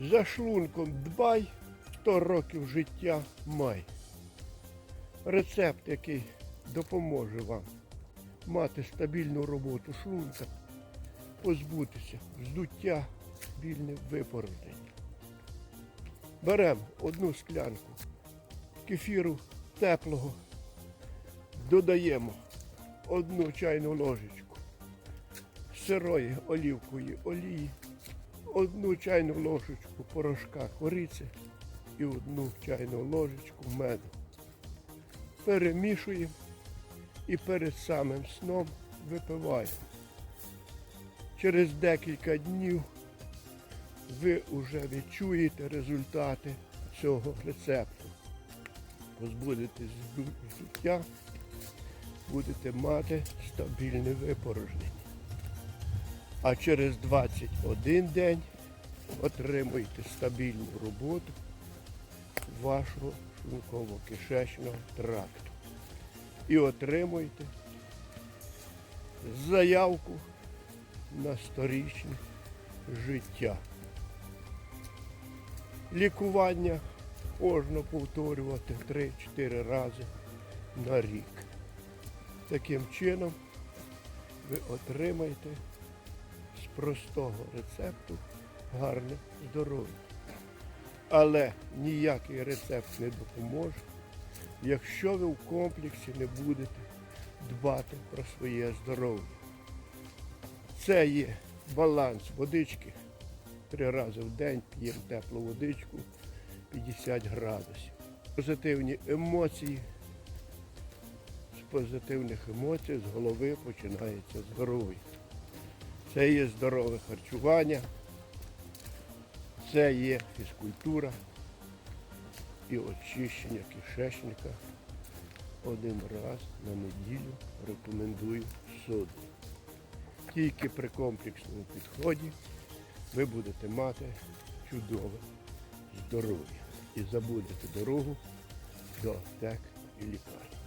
За шлунком дбай, 100 років життя май. Рецепт, який допоможе вам мати стабільну роботу шлунка, позбутися вздуття, вільне випорожнення. Беремо одну склянку кефіру теплого, додаємо одну чайну ложечку сирої олівкової олії, одну чайну ложечку порошка кориці і одну чайну ложечку меду. Перемішуємо і перед самим сном випиваємо. Через декілька днів ви вже відчуєте результати цього рецепту. Позбудетесь життя, будете мати стабільне випорожнення. А через 21 день отримуєте стабільну роботу вашого шлунково-кишечного тракту. І отримуєте заявку на сторічне життя. Лікування можна повторювати 3-4 рази на рік. Таким чином ви отримаєте простого рецепту гарне здоров'я. Але ніякий рецепт не допоможе, якщо ви в комплексі не будете дбати про своє здоров'я. Це є баланс водички. Три рази в день п'ємо теплу водичку 50 градусів. Позитивні емоції. З позитивних емоцій з голови починається здоров'я. Це є здорове харчування, це є фізкультура і очищення кишечника один раз на неділю рекомендую соду. Тільки при комплексному підході ви будете мати чудове здоров'я і забудете дорогу до аптек і лікарні.